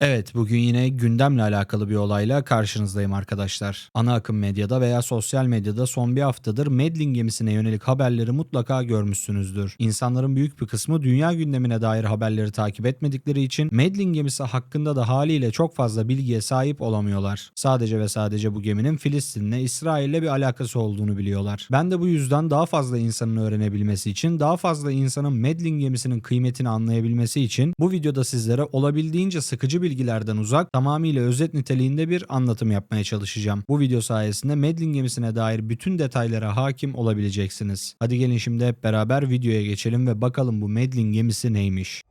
Evet, bugün yine gündemle alakalı bir olayla karşınızdayım arkadaşlar. Ana akım medyada veya sosyal medyada son bir haftadır Medlin gemisine yönelik haberleri mutlaka görmüşsünüzdür. İnsanların büyük bir kısmı dünya gündemine dair haberleri takip etmedikleri için Medlin gemisi hakkında da haliyle çok fazla bilgiye sahip olamıyorlar. Sadece ve sadece bu geminin Filistin'le, İsrail'le bir alakası olduğunu biliyorlar. Ben de bu yüzden daha fazla insanın öğrenebilmesi için, daha fazla insanın Medlin gemisinin kıymetini anlayabilmesi için bu videoda sizlere olabildiğince sıkıcı bilgilerden uzak, tamamıyla özet niteliğinde bir anlatım yapmaya çalışacağım. Bu video sayesinde Medlin gemisine dair bütün detaylara hakim olabileceksiniz. Hadi gelin şimdi hep beraber videoya geçelim ve bakalım bu Medlin gemisi neymiş.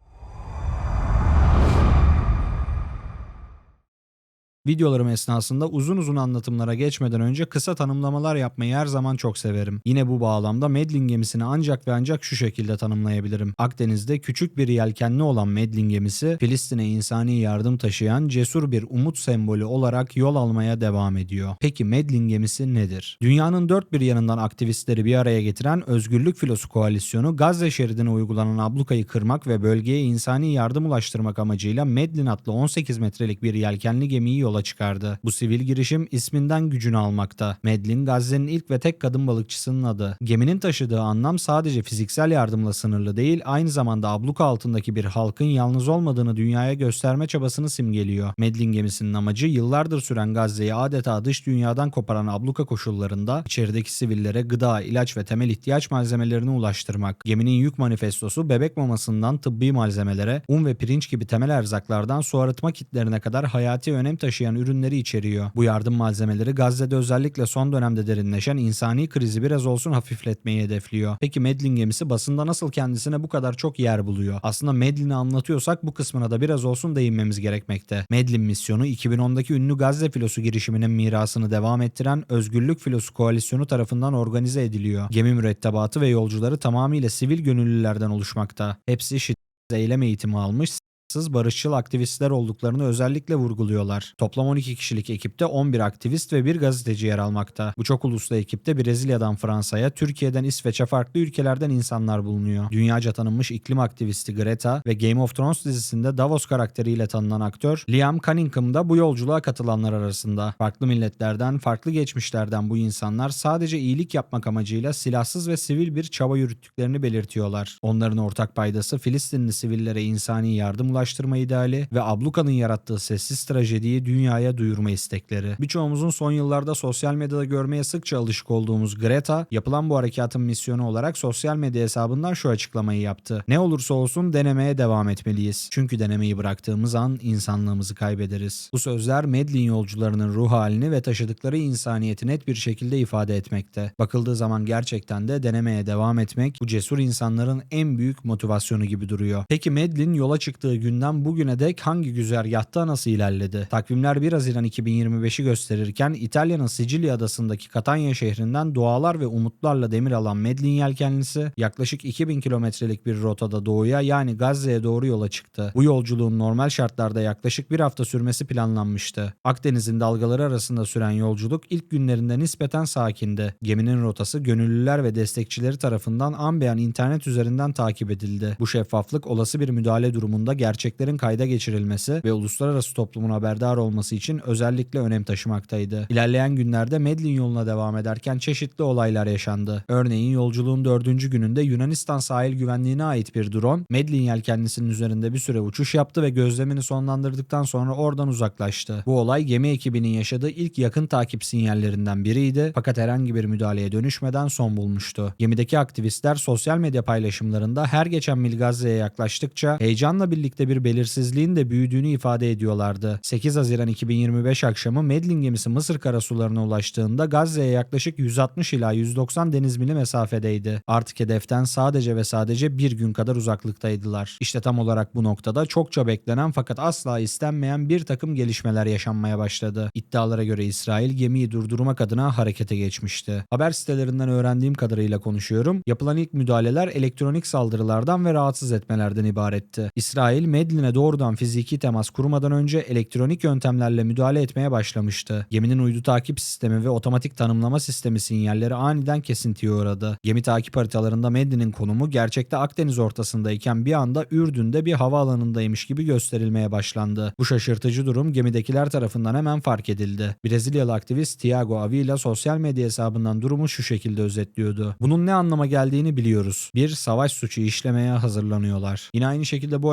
Videolarım esnasında uzun uzun anlatımlara geçmeden önce kısa tanımlamalar yapmayı her zaman çok severim. Yine bu bağlamda Medlin gemisini ancak ve ancak şu şekilde tanımlayabilirim. Akdeniz'de küçük bir yelkenli olan Medlin gemisi, Filistin'e insani yardım taşıyan cesur bir umut sembolü olarak yol almaya devam ediyor. Peki Medlin gemisi nedir? Dünyanın dört bir yanından aktivistleri bir araya getiren Özgürlük Filosu Koalisyonu, Gazze şeridine uygulanan ablukayı kırmak ve bölgeye insani yardım ulaştırmak amacıyla Medlin adlı 18 metrelik bir yelkenli gemiyi yola çıkardı. Bu sivil girişim isminden gücünü almakta. Medlin, Gazze'nin ilk ve tek kadın balıkçısının adı. Geminin taşıdığı anlam sadece fiziksel yardımla sınırlı değil, aynı zamanda abluka altındaki bir halkın yalnız olmadığını dünyaya gösterme çabasını simgeliyor. Medlin gemisinin amacı yıllardır süren Gazze'yi adeta dış dünyadan koparan abluka koşullarında içerideki sivillere gıda, ilaç ve temel ihtiyaç malzemelerini ulaştırmak. Geminin yük manifestosu bebek mamasından tıbbi malzemelere, un ve pirinç gibi temel erzaklardan su arıtma kitlerine kadar hayati önem taşıyan ürünleri içeriyor. Bu yardım malzemeleri Gazze'de özellikle son dönemde derinleşen insani krizi biraz olsun hafifletmeyi hedefliyor. Peki Medlin gemisi basında nasıl kendisine bu kadar çok yer buluyor? Aslında Medlin'i anlatıyorsak bu kısmına da biraz olsun değinmemiz gerekmekte. Medlin misyonu 2010'daki ünlü Gazze filosu girişiminin mirasını devam ettiren Özgürlük Filosu Koalisyonu tarafından organize ediliyor. Gemi mürettebatı ve yolcuları tamamıyla sivil gönüllülerden oluşmakta. Hepsi şiddet eylem eğitimi almış, silahsız barışçıl aktivistler olduklarını özellikle vurguluyorlar. Toplam 12 kişilik ekipte 11 aktivist ve bir gazeteci yer almakta. Bu çok uluslu ekipte Brezilya'dan Fransa'ya, Türkiye'den İsveç'e farklı ülkelerden insanlar bulunuyor. Dünyaca tanınmış iklim aktivisti Greta ve Game of Thrones dizisinde Davos karakteriyle tanınan aktör Liam Cunningham da bu yolculuğa katılanlar arasında. Farklı milletlerden, farklı geçmişlerden bu insanlar sadece iyilik yapmak amacıyla silahsız ve sivil bir çaba yürüttüklerini belirtiyorlar. Onların ortak paydası Filistinli sivillere insani yardım ulaştırma ideali ve abluka'nın yarattığı sessiz trajediyi dünyaya duyurma istekleri. Birçoğumuzun son yıllarda sosyal medyada görmeye sıkça alışık olduğumuz Greta, yapılan bu harekatın misyonu olarak sosyal medya hesabından şu açıklamayı yaptı. Ne olursa olsun denemeye devam etmeliyiz. Çünkü denemeyi bıraktığımız an insanlığımızı kaybederiz. Bu sözler Medlin yolcularının ruh halini ve taşıdıkları insaniyeti net bir şekilde ifade etmekte. Bakıldığı zaman gerçekten de denemeye devam etmek bu cesur insanların en büyük motivasyonu gibi duruyor. Peki Medlin yola çıktığı günden bugüne dek hangi güzergahta nasıl ilerledi? Takvimler 1 Haziran 2025'i gösterirken İtalya'nın Sicilya adasındaki Catania şehrinden dualar ve umutlarla demir alan Medlin yelkenlisi yaklaşık 2000 kilometrelik bir rotada doğuya yani Gazze'ye doğru yola çıktı. Bu yolculuğun normal şartlarda yaklaşık bir hafta sürmesi planlanmıştı. Akdeniz'in dalgaları arasında süren yolculuk ilk günlerinde nispeten sakindi. Geminin rotası gönüllüler ve destekçileri tarafından an beyan internet üzerinden takip edildi. Bu şeffaflık olası bir müdahale durumunda gerçeklerin kayda geçirilmesi ve uluslararası toplumun haberdar olması için özellikle önem taşımaktaydı. İlerleyen günlerde Medlin yoluna devam ederken çeşitli olaylar yaşandı. Örneğin yolculuğun dördüncü gününde Yunanistan sahil güvenliğine ait bir drone Medlin yelkenlisinin üzerinde bir süre uçuş yaptı ve gözlemini sonlandırdıktan sonra oradan uzaklaştı. Bu olay gemi ekibinin yaşadığı ilk yakın takip sinyallerinden biriydi fakat herhangi bir müdahaleye dönüşmeden son bulmuştu. Gemideki aktivistler sosyal medya paylaşımlarında her geçen mil Gazze'ye yaklaştıkça heyecanla birlikte bir belirsizliğin de büyüdüğünü ifade ediyorlardı. 8 Haziran 2025 akşamı Medlin gemisi Mısır karasularına ulaştığında Gazze'ye yaklaşık 160 ila 190 deniz mili mesafedeydi. Artık hedeften sadece ve sadece bir gün kadar uzaklıktaydılar. İşte tam olarak bu noktada çokça beklenen fakat asla istenmeyen bir takım gelişmeler yaşanmaya başladı. İddialara göre İsrail gemiyi durdurmak adına harekete geçmişti. Haber sitelerinden öğrendiğim kadarıyla konuşuyorum. Yapılan ilk müdahaleler elektronik saldırılardan ve rahatsız etmelerden ibaretti. İsrail Medlin'e doğrudan fiziki temas kurmadan önce elektronik yöntemlerle müdahale etmeye başlamıştı. Geminin uydu takip sistemi ve otomatik tanımlama sistemi sinyalleri aniden kesintiye uğradı. Gemi takip haritalarında Medlin'in konumu gerçekte Akdeniz ortasındayken bir anda Ürdün'de bir havaalanındaymış gibi gösterilmeye başlandı. Bu şaşırtıcı durum gemidekiler tarafından hemen fark edildi. Brezilyalı aktivist Tiago Avila sosyal medya hesabından durumu şu şekilde özetliyordu. Bunun ne anlama geldiğini biliyoruz. Bir savaş suçu işlemeye hazırlanıyorlar. Yine aynı şekilde bu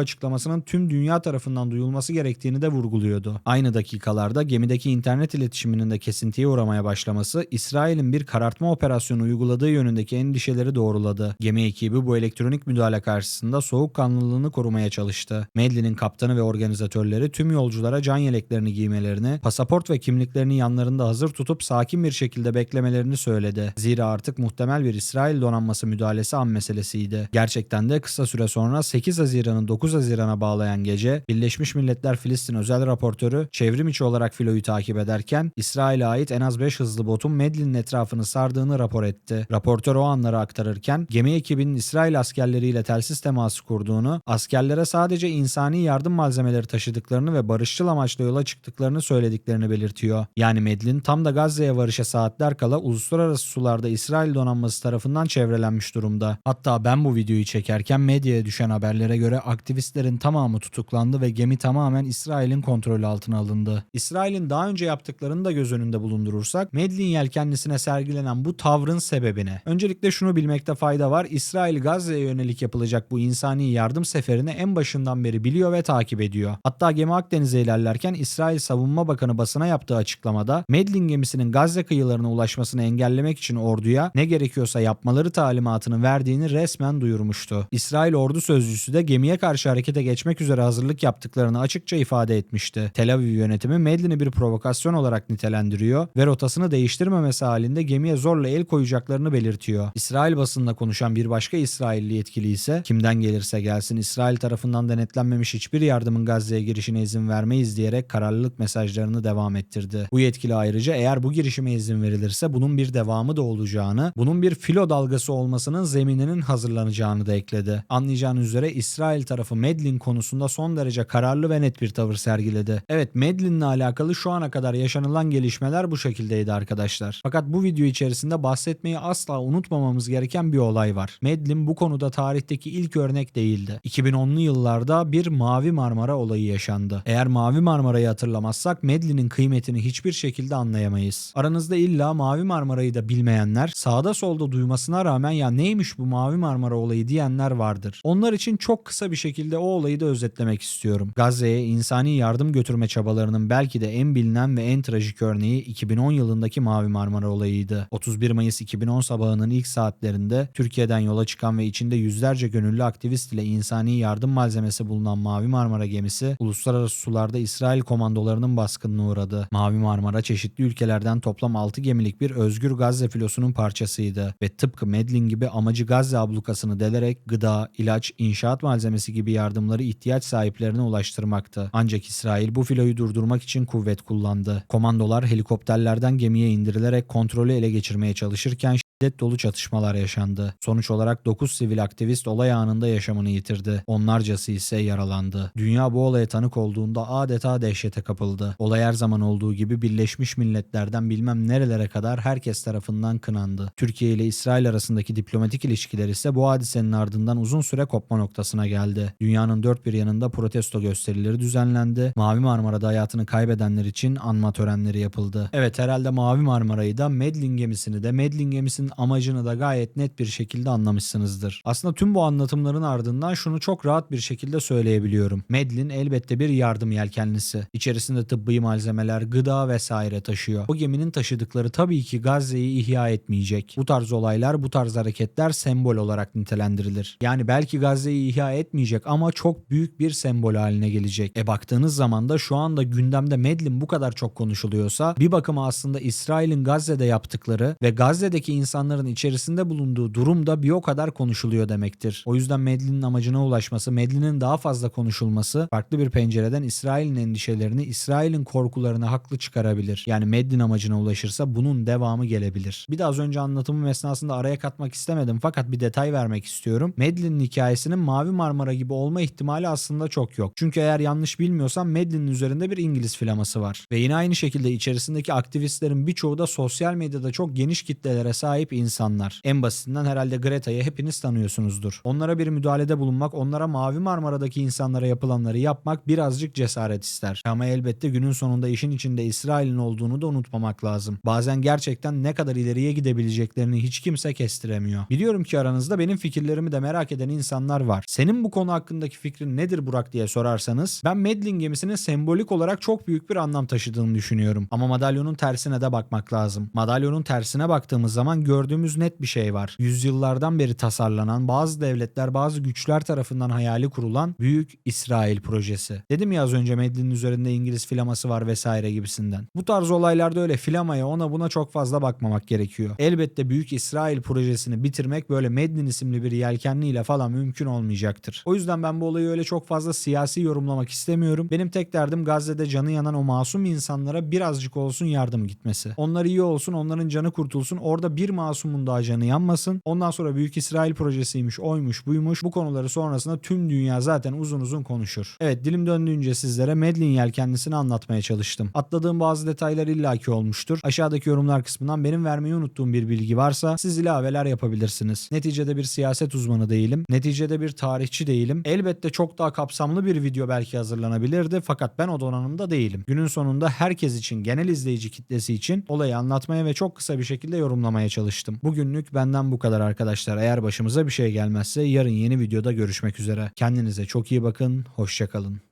açıklamasının tüm dünya tarafından duyulması gerektiğini de vurguluyordu. Aynı dakikalarda gemideki internet iletişiminin de kesintiye uğramaya başlaması İsrail'in bir karartma operasyonu uyguladığı yönündeki endişeleri doğruladı. Gemi ekibi bu elektronik müdahale karşısında soğukkanlılığını korumaya çalıştı. Medlin'in kaptanı ve organizatörleri tüm yolculara can yeleklerini giymelerini, pasaport ve kimliklerini yanlarında hazır tutup sakin bir şekilde beklemelerini söyledi. Zira artık muhtemel bir İsrail donanması müdahalesi an meselesiydi. Gerçekten de kısa süre sonra 8 Haziran'ı 9 Haziran'a bağlayan gece Birleşmiş Milletler Filistin özel raportörü çevrim içi olarak filoyu takip ederken İsrail'e ait en az 5 hızlı botun Medlin'in etrafını sardığını rapor etti. Raportör o anları aktarırken gemi ekibinin İsrail askerleriyle telsiz teması kurduğunu, askerlere sadece insani yardım malzemeleri taşıdıklarını ve barışçıl amaçla yola çıktıklarını söylediklerini belirtiyor. Yani Medlin tam da Gazze'ye varışa saatler kala uluslararası sularda İsrail donanması tarafından çevrelenmiş durumda. Hatta ben bu videoyu çekerken medyaya düşen haberlere göre aktivistlerin tamamı tutuklandı ve gemi tamamen İsrail'in kontrolü altına alındı. İsrail'in daha önce yaptıklarını da göz önünde bulundurursak Medlin yelkenlisine sergilenen bu tavrın sebebine. Öncelikle şunu bilmekte fayda var. İsrail Gazze'ye yönelik yapılacak bu insani yardım seferini en başından beri biliyor ve takip ediyor. Hatta gemi Akdeniz'e ilerlerken İsrail Savunma Bakanı basına yaptığı açıklamada Medlin gemisinin Gazze kıyılarına ulaşmasını engellemek için orduya ne gerekiyorsa yapmaları talimatını verdiğini resmen duyurmuştu. İsrail ordu sözcüsü de gemiye karşı harekete geçmek üzere hazırlık yaptıklarını açıkça ifade etmişti. Tel Aviv yönetimi Medlin'i bir provokasyon olarak nitelendiriyor ve rotasını değiştirmemesi halinde gemiye zorla el koyacaklarını belirtiyor. İsrail basınında konuşan bir başka İsrailli yetkili ise kimden gelirse gelsin İsrail tarafından denetlenmemiş hiçbir yardımın Gazze'ye girişine izin vermeyiz diyerek kararlılık mesajlarını devam ettirdi. Bu yetkili ayrıca eğer bu girişime izin verilirse bunun bir devamı da olacağını, bunun bir filo dalgası olmasının zemininin hazırlanacağını da ekledi. Anlayacağınız üzere İsrail tarafı Medlin konusunda son derece kararlı ve net bir tavır sergiledi. Evet Medlin'le alakalı şu ana kadar yaşanılan gelişmeler bu şekildeydi arkadaşlar. Fakat bu video içerisinde bahsetmeyi asla unutmamamız gereken bir olay var. Medlin bu konuda tarihteki ilk örnek değildi. 2010'lu yıllarda bir Mavi Marmara olayı yaşandı. Eğer Mavi Marmara'yı hatırlamazsak Medlin'in kıymetini hiçbir şekilde anlayamayız. Aranızda illa Mavi Marmara'yı da bilmeyenler, sağda solda duymasına rağmen ya neymiş bu Mavi Marmara olayı diyenler vardır. Onlar için çok kısa bir şekilde o olayı da özetlemek istiyorum. Gazze'ye insani yardım götürme çabalarının belki de en bilinen ve en trajik örneği 2010 yılındaki Mavi Marmara olayıydı. 31 Mayıs 2010 sabahının ilk saatlerinde Türkiye'den yola çıkan ve içinde yüzlerce gönüllü aktivist ile insani yardım malzemesi bulunan Mavi Marmara gemisi uluslararası sularda İsrail komandolarının baskınına uğradı. Mavi Marmara çeşitli ülkelerden toplam 6 gemilik bir özgür Gazze filosunun parçasıydı ve tıpkı Medlin gibi amacı Gazze ablukasını delerek gıda, ilaç, inşaat malzemesi gibi yardımları ihtiyaç sahiplerine ulaştırmaktı. Ancak İsrail bu filoyu durdurmak için kuvvet kullandı. Komandolar helikopterlerden gemiye indirilerek kontrolü ele geçirmeye çalışırken şiddet dolu çatışmalar yaşandı. Sonuç olarak 9 sivil aktivist olay anında yaşamını yitirdi. Onlarcası ise yaralandı. Dünya bu olaya tanık olduğunda adeta dehşete kapıldı. Olay her zaman olduğu gibi Birleşmiş Milletler'den bilmem nerelere kadar herkes tarafından kınandı. Türkiye ile İsrail arasındaki diplomatik ilişkiler ise bu hadisenin ardından uzun süre kopma noktasına geldi. Dünyanın dört bir yanında protesto gösterileri düzenlendi. Mavi Marmara'da hayatını kaybedenler için anma törenleri yapıldı. Evet herhalde Mavi Marmara'yı da Medlin gemisini de Medlin gemisinin amacını da gayet net bir şekilde anlamışsınızdır. Aslında tüm bu anlatımların ardından şunu çok rahat bir şekilde söyleyebiliyorum. Medlin elbette bir yardım yelkenlisi. İçerisinde tıbbi malzemeler, gıda vesaire taşıyor. Bu geminin taşıdıkları tabii ki Gazze'yi ihya etmeyecek. Bu tarz olaylar, bu tarz hareketler sembol olarak nitelendirilir. Yani belki Gazze'yi ihya etmeyecek ama çok büyük bir sembol haline gelecek. E baktığınız zaman da şu anda gündemde Medlin bu kadar çok konuşuluyorsa bir bakıma aslında İsrail'in Gazze'de yaptıkları ve Gazze'deki insan insanların içerisinde bulunduğu durum da bir o kadar konuşuluyor demektir. O yüzden Medlin'in amacına ulaşması, Medlin'in daha fazla konuşulması farklı bir pencereden İsrail'in endişelerini, İsrail'in korkularını haklı çıkarabilir. Yani Medlin amacına ulaşırsa bunun devamı gelebilir. Bir de az önce anlatımım esnasında araya katmak istemedim fakat bir detay vermek istiyorum. Medlin'in hikayesinin Mavi Marmara gibi olma ihtimali aslında çok yok. Çünkü eğer yanlış bilmiyorsam Medlin'in üzerinde bir İngiliz flaması var. Ve yine aynı şekilde içerisindeki aktivistlerin birçoğu da sosyal medyada çok geniş kitlelere sahip insanlar. En basitinden herhalde Greta'yı hepiniz tanıyorsunuzdur. Onlara bir müdahalede bulunmak, onlara Mavi Marmara'daki insanlara yapılanları yapmak birazcık cesaret ister. Ama elbette günün sonunda işin içinde İsrail'in olduğunu da unutmamak lazım. Bazen gerçekten ne kadar ileriye gidebileceklerini hiç kimse kestiremiyor. Biliyorum ki aranızda benim fikirlerimi de merak eden insanlar var. Senin bu konu hakkındaki fikrin nedir Burak diye sorarsanız ben Medlin gemisinin sembolik olarak çok büyük bir anlam taşıdığını düşünüyorum. Ama madalyonun tersine de bakmak lazım. Madalyonun tersine baktığımız zaman gördüğümüz net bir şey var. Yüzyıllardan beri tasarlanan bazı devletler, bazı güçler tarafından hayali kurulan Büyük İsrail projesi. Dedim ya az önce Medlin'in üzerinde İngiliz filaması var vesaire gibisinden. Bu tarz olaylarda öyle filamaya ona buna çok fazla bakmamak gerekiyor. Elbette Büyük İsrail projesini bitirmek böyle Medlin isimli bir yelkenliyle falan mümkün olmayacaktır. O yüzden ben bu olayı öyle çok fazla siyasi yorumlamak istemiyorum. Benim tek derdim Gazze'de canı yanan o masum insanlara birazcık olsun yardım gitmesi. Onlar iyi olsun, onların canı kurtulsun. Orada bir masumun daha canı yanmasın. Ondan sonra Büyük İsrail projesiymiş, oymuş, buymuş. Bu konuları sonrasında tüm dünya zaten uzun uzun konuşur. Evet dilim döndüğünce sizlere Medlin yelkenlisini anlatmaya çalıştım. Atladığım bazı detaylar illaki olmuştur. Aşağıdaki yorumlar kısmından benim vermeyi unuttuğum bir bilgi varsa siz ilaveler yapabilirsiniz. Neticede bir siyaset uzmanı değilim. Neticede bir tarihçi değilim. Elbette çok daha kapsamlı bir video belki hazırlanabilirdi fakat ben o donanımda değilim. Günün sonunda herkes için, genel izleyici kitlesi için olayı anlatmaya ve çok kısa bir şekilde yorumlamaya çalıştım. Bugünlük benden bu kadar arkadaşlar. Eğer başımıza bir şey gelmezse yarın yeni videoda görüşmek üzere. Kendinize çok iyi bakın. Hoşçakalın.